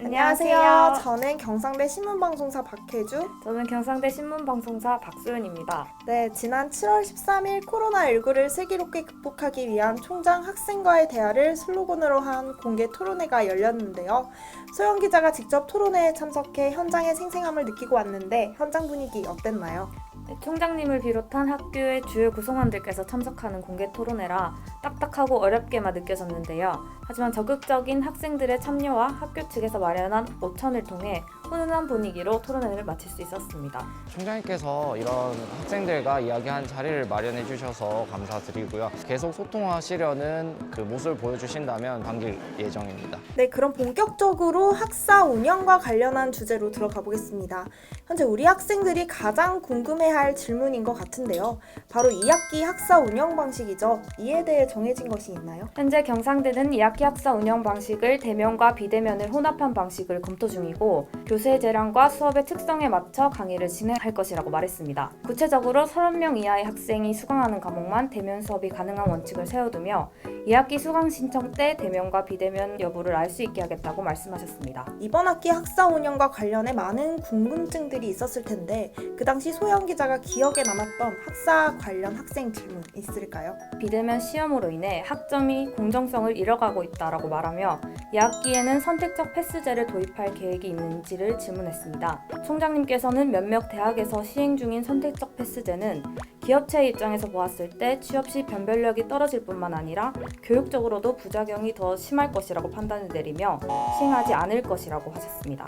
안녕하세요. 저는 경상대 신문방송사 박혜주. 저는 경상대 신문방송사 박소연입니다. 네, 지난 7월 13일 코로나19를 슬기롭게 극복하기 위한 총장 학생과의 대화를 슬로건으로 한 공개 토론회가 열렸는데요. 소영 기자가 직접 토론회에 참석해 현장의 생생함을 느끼고 왔는데 현장 분위기 어땠나요? 네, 총장님을 비롯한 학교의 주요 구성원들께서 참석하는 공개 토론회라 딱딱하고 어렵게만 느껴졌는데요. 하지만 적극적인 학생들의 참여와 학교 측에서 마련한 오천을 통해 훈훈한 분위기로 토론회를 마칠 수 있었습니다. 총장님께서 이런 학생들과 이야기한 자리를 마련해 주셔서 감사드리고요. 계속 소통하시려는 그 모습을 보여주신다면 반길 예정입니다. 네, 그럼 본격적으로 학사 운영과 관련한 주제로 들어가 보겠습니다. 현재 우리 학생들이 가장 궁금해 할 질문인 것 같은데요. 바로 2학기 학사 운영 방식이죠. 이에 대해 정해진 것이 있나요? 현재 경상대는 2학기 학사 운영 방식을 대면과 비대면을 혼합한 방식을 검토 중이고 교수의 재량과 수업의 특성에 맞춰 강의를 진행할 것이라고 말했습니다. 구체적으로 30명 이하의 학생이 수강하는 과목만 대면 수업이 가능한 원칙을 세워두며 2학기 수강 신청 때 대면과 비대면 여부를 알 수 있게 하겠다고 말씀하셨습니다. 이번 학기 학사 운영과 관련해 많은 궁금증들이 있었을 텐데 그 당시 소영 기자 가 기억에 남았던 학사 관련 학생 질문 있을까요? 비대면 시험으로 인해 학점이 공정성을 잃어가고 있다라고 말하며 2학기에는 선택적 패스제를 도입할 계획이 있는지를 질문했습니다. 총장님께서는 몇몇 대학에서 시행 중인 선택적 패스제는 기업체의 입장에서 보았을 때 취업 시 변별력이 떨어질 뿐만 아니라 교육적으로도 부작용이 더 심할 것이라고 판단을 내리며 시행하지 않을 것이라고 하셨습니다.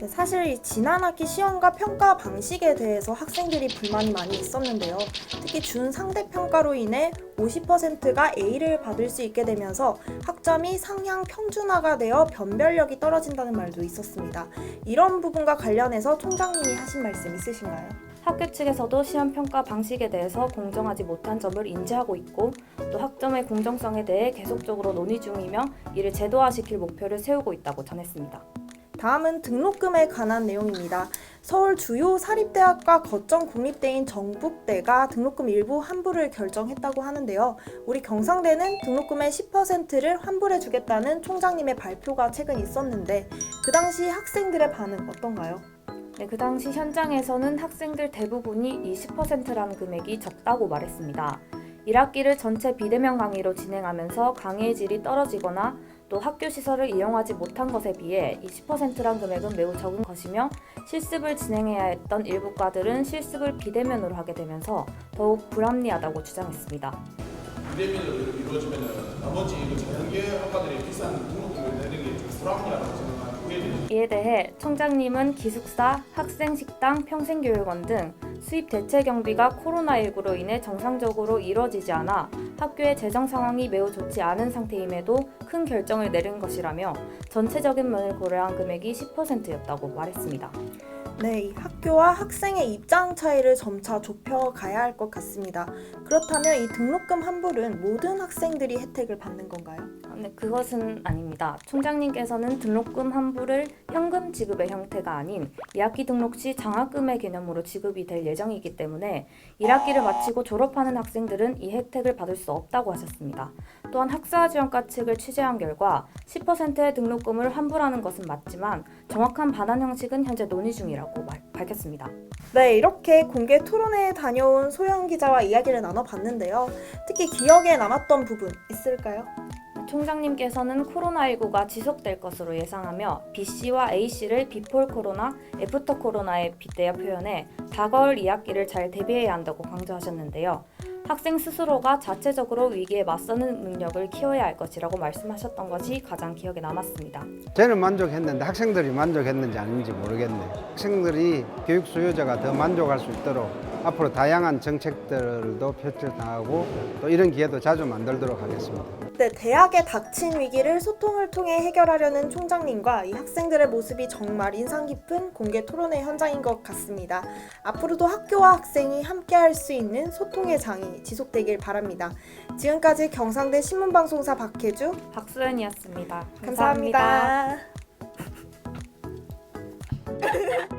네, 사실 이 지난 학기 시험과 평가 방식에 대해서 학생들이 불만이 많이 있었는데요. 특히 준 상대 평가로 인해 50%가 A를 받을 수 있게 되면서 학점이 상향 평준화가 되어 변별력이 떨어진다는 말도 있었습니다. 이런 부분과 관련해서 총장님이 하신 말씀 있으신가요? 학교 측에서도 시험 평가 방식에 대해서 공정하지 못한 점을 인지하고 있고 또 학점의 공정성에 대해 계속적으로 논의 중이며 이를 제도화시킬 목표를 세우고 있다고 전했습니다. 다음은 등록금에 관한 내용입니다. 서울 주요 사립대학과 거점 공립대인 정북대가 등록금 일부 환불을 결정했다고 하는데요. 우리 경상대는 등록금의 10%를 환불해 주겠다는 총장님의 발표가 최근 있었는데 그 당시 학생들의 반응 어떤가요? 네, 그 당시 현장에서는 학생들 대부분이 20%라는 금액이 적다고 말했습니다. 1학기를 전체 비대면 강의로 진행하면서 강의의 질이 떨어지거나 또 학교 시설을 이용하지 못한 것에 비해 20%란 금액은 매우 적은 것이며 실습을 진행해야 했던 일부 과들은 실습을 비대면으로 하게 되면서 더욱 불합리하다고 주장했습니다. 비대면으로 이루어지면 나머지 그 자연계열 학과들이 비싼 등록금을 내는 게 좀 불합리하다고 후회입니다. 이에 대해 총장님은 기숙사, 학생식당, 평생교육원 등 수입 대체 경비가 코로나19로 인해 정상적으로 이뤄지지 않아 학교의 재정 상황이 매우 좋지 않은 상태임에도 큰 결정을 내린 것이라며 전체적인 면을 고려한 금액이 10%였다고 말했습니다. 네, 이 학교와 학생의 입장 차이를 점차 좁혀 가야 할 것 같습니다. 그렇다면 이 등록금 환불은 모든 학생들이 혜택을 받는 건가요? 네, 그것은 아닙니다. 총장님께서는 등록금 환불을 현금 지급의 형태가 아닌 2학기 등록 시 장학금의 개념으로 지급이 될 예정이기 때문에 1학기를 마치고 졸업하는 학생들은 이 혜택을 받을 수 없다고 하셨습니다. 또한 학사 지원과 측을 취재한 결과 10%의 등록금을 환불하는 것은 맞지만 정확한 반환 형식은 현재 논의 중이라고 말- 밝혔습니다. 네, 이렇게 공개 토론회에 다녀온 소영 기자와 이야기를 나눠봤는데요. 특히 기억에 남았던 부분 있을까요? 총장님께서는 코로나19가 지속될 것으로 예상하며 B씨와 A씨를 비폴 코로나, 애프터 코로나에 빗대어 표현해 다가올 2학기를 잘 대비해야 한다고 강조하셨는데요. 학생 스스로가 자체적으로 위기에 맞서는 능력을 키워야 할 것이라고 말씀하셨던 것이 가장 기억에 남았습니다. 저는 만족했는데 학생들이 만족했는지 아닌지 모르겠네. 학생들이 교육 수요자가 더 만족할 수 있도록 앞으로 다양한 정책들도 펼쳐나가고 또 이런 기회도 자주 만들도록 하겠습니다. 네, 대학에 닥친 위기를 소통을 통해 해결하려는 총장님과 이 학생들의 모습이 정말 인상 깊은 공개 토론회 현장인 것 같습니다. 앞으로도 학교와 학생이 함께 할 수 있는 소통의 장이 지속되길 바랍니다. 지금까지 경상대 신문방송사 박혜주 박수연이었습니다 감사합니다.